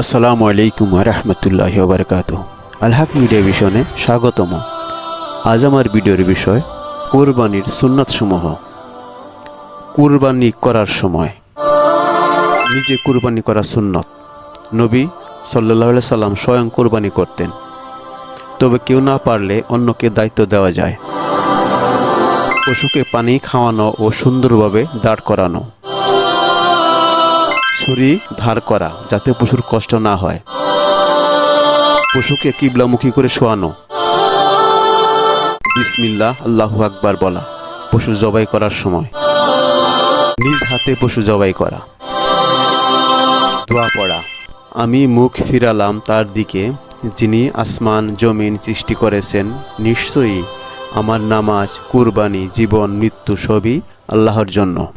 আসসালামু আলাইকুম রহমতুল্লাহ বারকাত আলহাক মিডিয়া ভিশনে স্বাগতম। আজ আমার ভিডিওর বিষয়, কোরবানির সুন্নাতসমূহ। কুরবানি করার সময়, নিজে কুরবানি করা সুন্নত। নবী সাল্লাহ সাল্লাম স্বয়ং কোরবানি করতেন। তবে কেউ না পারলে অন্যকে দায়িত্ব দেওয়া যায়। পশুকে পানি খাওয়ানো ও সুন্দরভাবে দাঁড় করানো। ছুরি ধার করা, যাতে পশুর কষ্ট না হয়। পশুকে কিবলামুখী করে শোয়ানো। বিসমিল্লাহ, আল্লাহু আকবার বলা, পশু জবাই করার সময়। নিজ হাতে পশু জবাই করা। দোয়া পড়া। আমি মুখ ফিরালাম তার দিকে, যিনি আসমান জমিন সৃষ্টি করেছেন। নিশ্চয়ই আমার নামাজ, কুরবানি, জীবন, মৃত্যু সবই আল্লাহর জন্য।